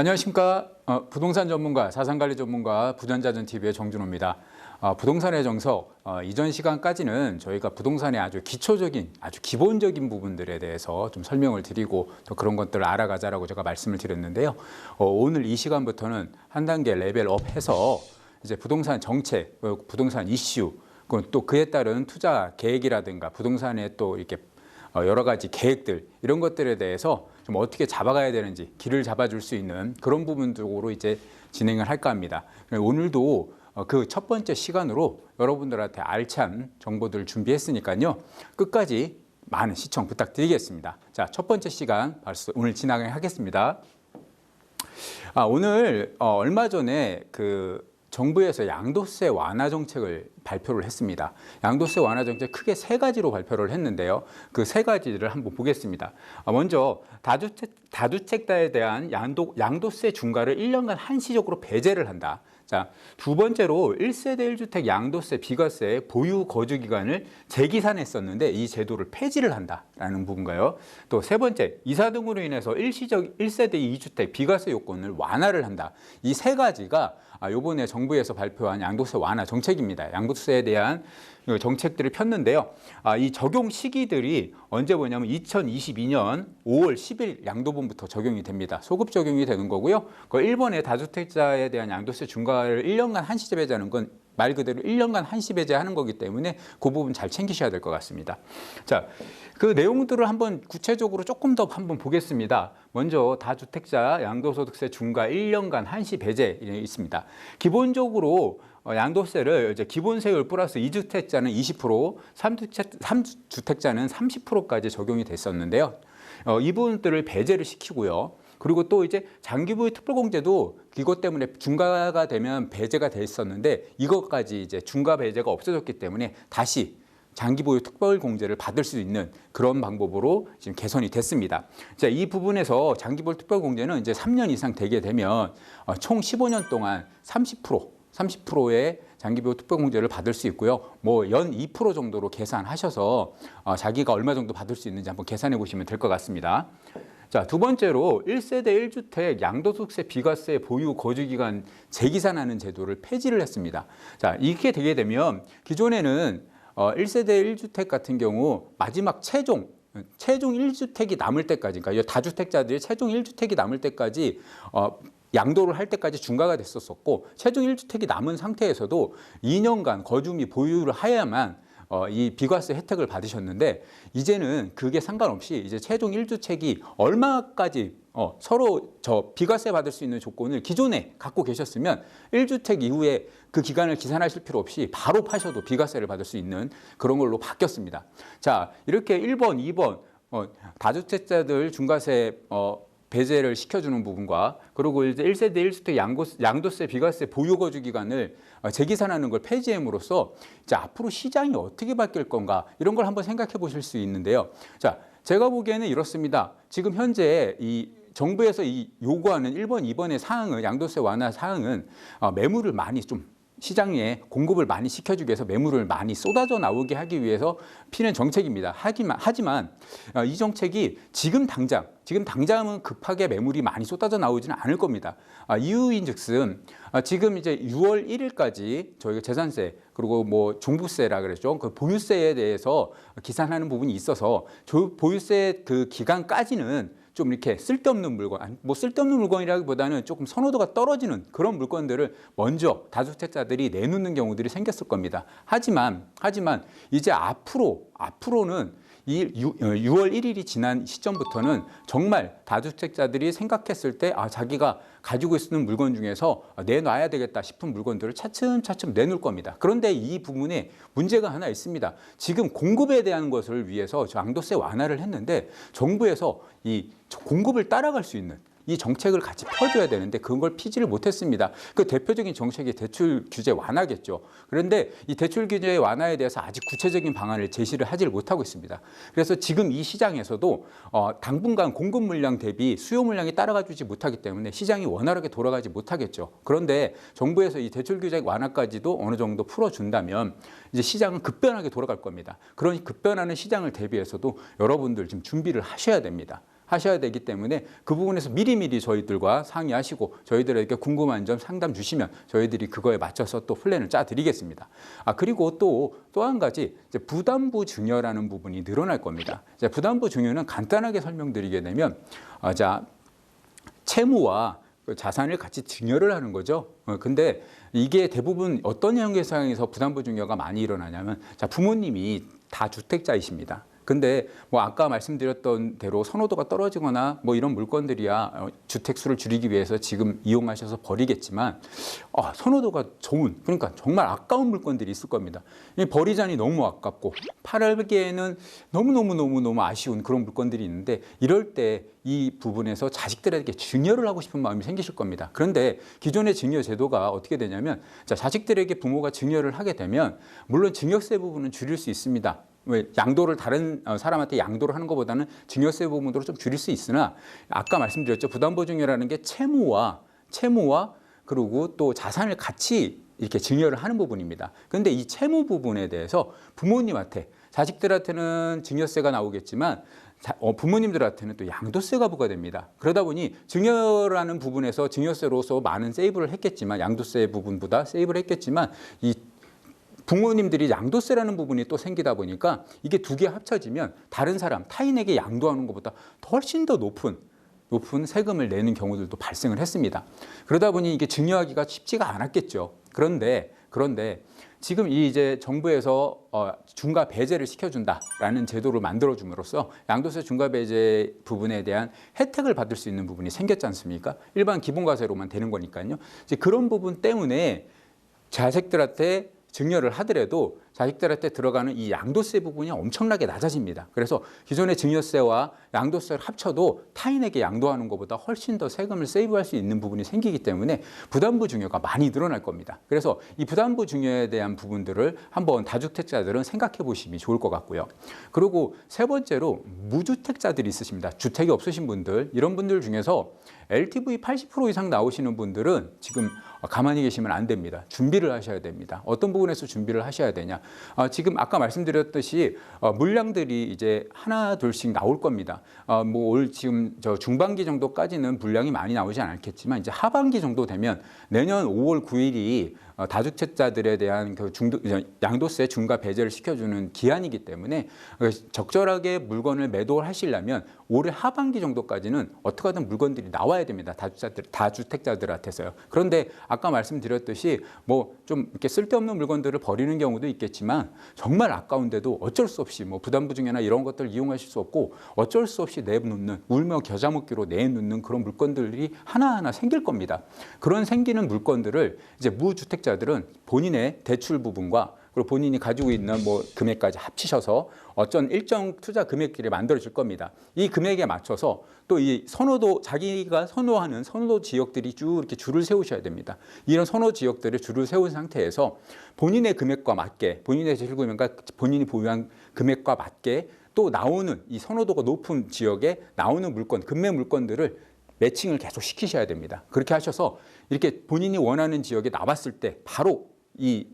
안녕하십니까. 어, 부동산 전문가, 자산관리 전문가, 부전자전 TV의 정준호입니다. 어, 부동산의 정석, 어, 이전 시간까지는 저희가 부동산의 아주 기초적인, 아주 기본적인 부분들에 대해서 좀 설명을 드리고 또 그런 것들을 알아가자라고 제가 말씀을 드렸는데요. 어, 오늘 이 시간부터는 한 단계 레벨업 해서 이제 부동산 정책, 어, 부동산 이슈, 또 그에 따른 투자 계획이라든가 부동산의 또 이렇게 어, 여러 가지 계획들 이런 것들에 대해서 좀 어떻게 잡아가야 되는지 길을 잡아줄 수 있는 그런 부분 쪽으로 이제 진행을 할까 합니다. 오늘도 그 첫 번째 시간으로 여러분들한테 알찬 정보들 준비했으니까요. 끝까지 많은 시청 부탁드리겠습니다. 자, 첫 번째 시간 벌써 오늘 진행하겠습니다. 아, 오늘 어, 얼마 전에 그 정부에서 양도세 완화 정책을 발표를 했습니다. 양도세 완화 정책 크게 세 가지로 발표를 했는데요. 그 세 가지를 한번 보겠습니다. 아, 먼저 다주택, 다주택자에 대한 양도, 양도세 중과를 1년간 한시적으로 배제를 한다. 자, 두 번째로 1세대 1주택 양도세 비과세 보유 거주 기간을 재기산했었는데 이 제도를 폐지를 한다라는 부분가요. 또 세 번째, 이사 등으로 인해서 일시적 1세대 2주택 비과세 요건을 완화를 한다. 이 세 가지가 아, 요번에 정부에서 발표한 양도세 완화 정책입니다. 양도 세에 대한 그 정책들을 폈는데요. 아, 이 적용 시기들이 언제 보냐면 2022년 5월 10일 양도분부터 적용이 됩니다. 소급 적용이 되는 거고요. 그 1번의 다주택자에 대한 양도세 중과를 1년간 한시 제 배제하는 건 말 그대로 1년간 한시 배제하는 거기 때문에 그 부분 잘 챙기셔야 될 것 같습니다. 자, 그 내용들을 한번 구체적으로 조금 더 한번 보겠습니다. 먼저 다주택자 양도소득세 중과 1년간 한시 배제 있습니다. 기본적으로 어, 양도세를 이제 기본세율 플러스 2주택자는 20%, 3주택, 3주택자는 30%까지 적용이 됐었는데요. 어, 이 부분들을 배제를 시키고요. 그리고 또 이제 장기부의 특별공제도 이것 때문에 중과가 되면 배제가 돼 있었는데 이것까지 이제 중과 배제가 없어졌기 때문에 다시 장기 보유 특별 공제를 받을 수 있는 그런 방법으로 지금 개선이 됐습니다. 자, 이 부분에서 장기 보유 특별 공제는 이제 3년 이상 되게 되면 어, 총 15년 동안 30% 30%의 장기보유 특별공제를 받을 수 있고요. 뭐 연 2% 정도로 계산하셔서 어, 자기가 얼마 정도 받을 수 있는지 한번 계산해 보시면 될 것 같습니다. 자, 두 번째로 1세대 1주택 양도소득세 비과세 보유 거주기간 재기산하는 제도를 폐지를 했습니다. 자, 이렇게 되게 되면 기존에는 어, 1세대 1주택 같은 경우 마지막 최종 최종 1주택이 남을 때까지 그러니까 다주택자들이 최종 1주택이 남을 때까지 어, 양도를 할 때까지 중과가 됐었었고 최종 1주택이 남은 상태에서도 2년간 거주미 보유를 하야만 어, 이 비과세 혜택을 받으셨는데 이제는 그게 상관없이 이제 최종 1주택이 얼마까지 어, 서로 저 비과세 받을 수 있는 조건을 기존에 갖고 계셨으면 1주택 이후에 그 기간을 기산하실 필요 없이 바로 파셔도 비과세를 받을 수 있는 그런 걸로 바뀌었습니다. 자, 이렇게 1번, 2번 어, 다주택자들 중과세 어, 배제를 시켜주는 부분과 그리고 이제 1세대 1주택 양도세, 비과세 보유 거주 기간을 어, 재기산하는 걸 폐지함으로써 이제 앞으로 시장이 어떻게 바뀔 건가 이런 걸 한번 생각해 보실 수 있는데요. 자, 제가 보기에는 이렇습니다. 지금 현재 이 정부에서 이 요구하는 1번, 2번의 사항은 양도세 완화 사항은 어, 매물을 많이 좀 시장에 공급을 많이 시켜주기 위해서 매물을 많이 쏟아져 나오게 하기 위해서 피는 정책입니다. 하기만, 하지만 어, 이 정책이 지금 당장, 지금 당장은 급하게 매물이 많이 쏟아져 나오지는 않을 겁니다. 아, 이유인즉슨 아, 지금 이제 6월 1일까지 저희가 재산세 그리고 뭐 종부세라 그랬죠. 그 보유세에 대해서 기산하는 부분이 있어서 보유세 그 기간까지는 좀 이렇게 쓸데없는 물건, 뭐 쓸데없는 물건이라기보다는 조금 선호도가 떨어지는 그런 물건들을 먼저 다주택자들이 내놓는 경우들이 생겼을 겁니다. 하지만 하지만 이제 앞으로 앞으로는 이 6월 어, 1일이 지난 시점부터는 정말 다주택자들이 생각했을 때 아, 자기가 가지고 있는 물건 중에서 내놔야 되겠다 싶은 물건들을 차츰차츰 내놓을 겁니다. 그런데 이 부분에 문제가 하나 있습니다. 지금 공급에 대한 것을 위해서 양도세 완화를 했는데 정부에서 이 공급을 따라갈 수 있는 이 정책을 같이 펴줘야 되는데 그걸 피지를 못했습니다. 그 대표적인 정책이 대출 규제 완화겠죠. 그런데 이 대출 규제 완화에 대해서 아직 구체적인 방안을 제시를 하지를 못하고 있습니다. 그래서 지금 이 시장에서도 어, 당분간 공급 물량 대비 수요 물량이 따라가주지 못하기 때문에 시장이 원활하게 돌아가지 못하겠죠. 그런데 정부에서 이 대출 규제 완화까지도 어느 정도 풀어준다면 이제 시장은 급변하게 돌아갈 겁니다. 그러니 급변하는 시장을 대비해서도 여러분들 지금 준비를 하셔야 됩니다. 하셔야 되기 때문에 그 부분에서 미리미리 저희들과 상의하시고 저희들에게 궁금한 점 상담 주시면 저희들이 그거에 맞춰서 또 플랜을 짜 드리겠습니다. 아 그리고 또 또 한 가지 부담부 증여라는 부분이 늘어날 겁니다. 부담부 증여는 간단하게 설명드리게 되면 아, 자 채무와 그 자산을 같이 증여를 하는 거죠. 어, 근데 이게 대부분 어떤 형계상에서 부담부 증여가 많이 일어나냐면 자 부모님이 다 주택자이십니다. 근데 뭐 아까 말씀드렸던 대로 선호도가 떨어지거나 뭐 이런 물건들이야 어, 주택 수를 줄이기 위해서 지금 이용하셔서 버리겠지만 아, 선호도가 좋은 그러니까 정말 아까운 물건들이 있을 겁니다. 이 버리자니 너무 아깝고 팔기에는 너무 너무 너무 너무 아쉬운 그런 물건들이 있는데 이럴 때 이 부분에서 자식들에게 증여를 하고 싶은 마음이 생기실 겁니다. 그런데 기존의 증여 제도가 어떻게 되냐면 자, 자식들에게 부모가 증여를 하게 되면 물론 증여세 부분은 줄일 수 있습니다. 왜 양도를 다른 어, 사람한테 양도를 하는 것보다는 증여세 부분으로 좀 줄일 수 있으나 아까 말씀드렸죠 부담보증여라는 게 채무와 채무와 그리고 또 자산을 같이 이렇게 증여를 하는 부분입니다. 그런데 이 채무 부분에 대해서 부모님한테 자식들한테는 증여세가 나오겠지만 자, 어, 부모님들한테는 또 양도세가 부과됩니다. 그러다 보니 증여라는 부분에서 증여세로서 많은 세이브를 했겠지만 양도세 부분보다 세이브를 했겠지만 이 부모님들이 양도세라는 부분이 또 생기다 보니까 이게 두 개 합쳐지면 다른 사람 타인에게 양도하는 것보다 훨씬 더 높은 높은 세금을 내는 경우들도 발생을 했습니다. 그러다 보니 이게 증여하기가 쉽지가 않았겠죠. 그런데 그런데 지금 이 이제 정부에서 어, 중과 배제를 시켜준다라는 제도를 만들어줌으로써 양도세 중과 배제 부분에 대한 혜택을 받을 수 있는 부분이 생겼지 않습니까? 일반 기본과세로만 되는 거니까요. 이제 그런 부분 때문에 자식들한테 증여를 하더라도 자식들한테 들어가는 이 양도세 부분이 엄청나게 낮아집니다. 그래서 기존의 증여세와 양도세를 합쳐도 타인에게 양도하는 것보다 훨씬 더 세금을 세이브할 수 있는 부분이 생기기 때문에 부담부 증여가 많이 늘어날 겁니다. 그래서 이 부담부 증여에 대한 부분들을 한번 다주택자들은 생각해 보시면 좋을 것 같고요. 그리고 세 번째로 무주택자들이 있으십니다. 주택이 없으신 분들 이런 분들 중에서 LTV 80% 이상 나오시는 분들은 지금 가만히 계시면 안 됩니다. 준비를 하셔야 됩니다. 어떤 부분에서 준비를 하셔야 되냐? 어, 지금 아까 말씀드렸듯이 어, 물량들이 이제 하나 둘씩 나올 겁니다. 어, 뭐올 지금 저 중반기 정도까지는 물량이 많이 나오지 않겠지만 이제 하반기 정도 되면 내년 5월 9일이 어, 다주택자들에 대한 그 중도, 양도세 중과 배제를 시켜주는 기한이기 때문에 어, 적절하게 물건을 매도하시려면 올해 하반기 정도까지는 어떻게 하든 물건들이 나와야 됩니다. 다주택자들, 다주택자들한테서요. 그런데 아까 말씀드렸듯이 뭐 좀 이렇게 쓸데없는 물건들을 버리는 경우도 있겠지만 정말 아까운데도 어쩔 수 없이 뭐 부담부증이나 이런 것들을 이용하실 수 없고 어쩔 수 없이 내놓는 울며 겨자 먹기로 내놓는 그런 물건들이 하나하나 생길 겁니다. 그런 생기는 물건들을 이제 무주택자 들은 본인의 대출 부분과 그리고 본인이 가지고 있는 뭐 금액까지 합치셔서 어떤 일정 투자 금액들이 만들어질 겁니다. 이 금액에 맞춰서 또 이 선호도 자기가 선호하는 선호 지역들이 쭉 이렇게 줄을 세우셔야 됩니다. 이런 선호 지역들을 줄을 세운 상태에서 본인의 금액과 맞게 본인의 대출 금액과 본인이 보유한 금액과 맞게 또 나오는 이 선호도가 높은 지역에 나오는 물건, 금매 물건들을 매칭을 계속 시키셔야 됩니다. 그렇게 하셔서 이렇게 본인이 원하는 지역에 나왔을 때 바로 이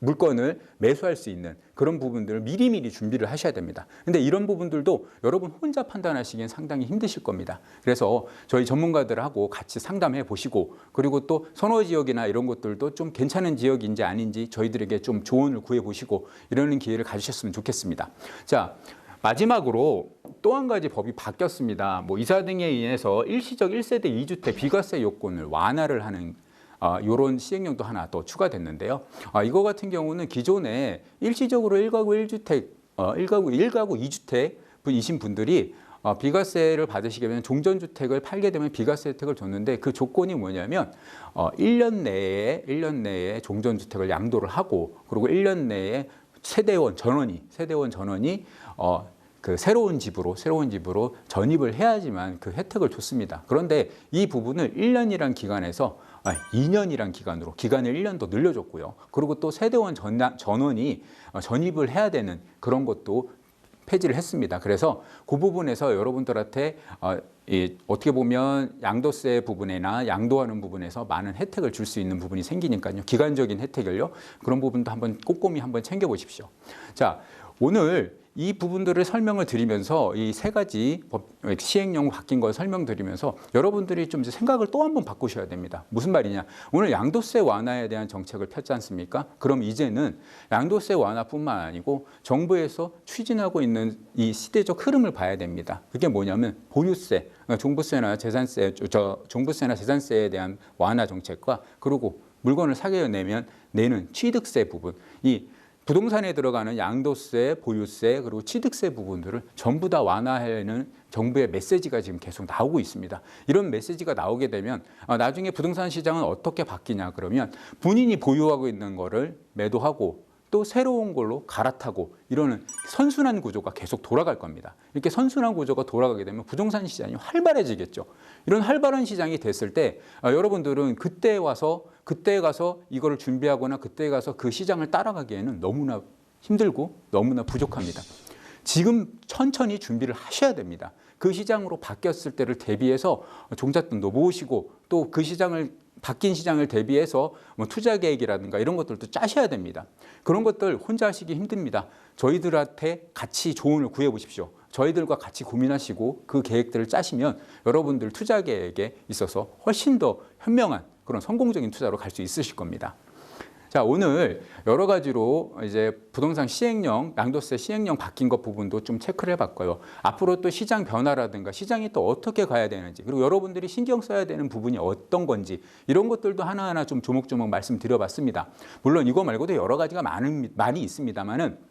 물건을 매수할 수 있는 그런 부분들을 미리미리 준비를 하셔야 됩니다. 근데 이런 부분들도 여러분 혼자 판단하시기엔 상당히 힘드실 겁니다. 그래서 저희 전문가들하고 같이 상담해 보시고 그리고 또 선호 지역이나 이런 것들도 좀 괜찮은 지역인지 아닌지 저희들에게 좀 조언을 구해 보시고 이러는 기회를 가지셨으면 좋겠습니다. 자, 마지막으로 또 한 가지 법이 바뀌었습니다. 뭐 이사 등에 의해서 일시적 1세대 2주택 비과세 요건을 완화를 하는 아, 이런 시행령도 하나 또 추가됐는데요. 아, 이거 같은 경우는 기존에 일시적으로 1가구 1주택, 어, 1가구 1가구 2주택 이신 분들이 어, 비과세를 받으시게 되면 종전주택을 팔게 되면 비과세 혜택을 줬는데 그 조건이 뭐냐면 어, 1년 내에 1년 내에 종전주택을 양도를 하고 그리고 1년 내에 세대원 전원이 세대원 전원이 어, 그 새로운 집으로 새로운 집으로 전입을 해야지만 그 혜택을 줬습니다. 그런데 이 부분을 1년이란 기간에서 아, 2년이란 기간으로 기간을 1년 더 늘려줬고요. 그리고 또 세대원 전, 전원이 어, 전입을 해야 되는 그런 것도 폐지를 했습니다. 그래서 그 부분에서 여러분들한테 어, 이, 어떻게 보면 양도세 부분이나 양도하는 부분에서 많은 혜택을 줄 수 있는 부분이 생기니까요. 기간적인 혜택을요. 그런 부분도 한번 꼼꼼히 한번 챙겨 보십시오. 자, 오늘 이 부분들을 설명을 드리면서 이 세 가지 법 시행령 바뀐 걸 설명드리면서 여러분들이 좀 생각을 또 한 번 바꾸셔야 됩니다. 무슨 말이냐? 오늘 양도세 완화에 대한 정책을 폈지 않습니까? 그럼 이제는 양도세 완화뿐만 아니고 정부에서 추진하고 있는 이 시대적 흐름을 봐야 됩니다. 그게 뭐냐면 보유세, 그러니까 종부세나 재산세, 저 종부세나 재산세에 대한 완화 정책과 그리고 물건을 사게 내면 내는 취득세 부분, 이 부동산에 들어가는 양도세, 보유세 그리고 취득세 부분들을 전부 다 완화하는 정부의 메시지가 지금 계속 나오고 있습니다. 이런 메시지가 나오게 되면 아, 나중에 부동산 시장은 어떻게 바뀌냐 그러면 본인이 보유하고 있는 거를 매도하고 또 새로운 걸로 갈아타고 이러는 선순환 구조가 계속 돌아갈 겁니다. 이렇게 선순환 구조가 돌아가게 되면 부동산 시장이 활발해지겠죠. 이런 활발한 시장이 됐을 때 아, 여러분들은 그때 와서 그때 가서 이거를 준비하거나 그때 가서 그 시장을 따라가기에는 너무나 힘들고 너무나 부족합니다. 지금 천천히 준비를 하셔야 됩니다. 그 시장으로 바뀌었을 때를 대비해서 종잣돈도 모으시고 또 그 시장을 바뀐 시장을 대비해서 뭐 투자 계획이라든가 이런 것들도 짜셔야 됩니다. 그런 것들 혼자 하시기 힘듭니다. 저희들한테 같이 조언을 구해 보십시오. 저희들과 같이 고민하시고 그 계획들을 짜시면 여러분들 투자 계획에 있어서 훨씬 더 현명한 그런 성공적인 투자로 갈 수 있으실 겁니다. 자, 오늘 여러 가지로 이제 부동산 시행령, 양도세 시행령 바뀐 것 부분도 좀 체크를 해봤고요. 앞으로 또 시장 변화라든가 시장이 또 어떻게 가야 되는지, 그리고 여러분들이 신경 써야 되는 부분이 어떤 건지, 이런 것들도 하나하나 좀 조목조목 말씀드려봤습니다. 물론 이거 말고도 여러 가지가 많은, 많이 있습니다만은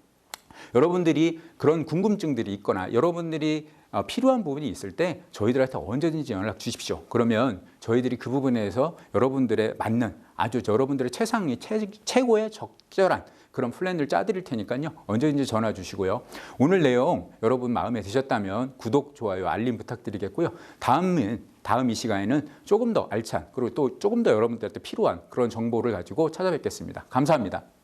여러분들이 그런 궁금증들이 있거나 여러분들이 어, 필요한 부분이 있을 때 저희들한테 언제든지 연락 주십시오. 그러면 저희들이 그 부분에서 여러분들의 맞는 아주 여러분들의 최상위 최, 최고의 적절한 그런 플랜을 짜드릴 테니까요. 언제든지 전화 주시고요. 오늘 내용 여러분 마음에 드셨다면 구독, 좋아요, 알림 부탁드리겠고요. 다음은 다음 이 시간에는 조금 더 알찬 그리고 또 조금 더 여러분들한테 필요한 그런 정보를 가지고 찾아뵙겠습니다. 감사합니다.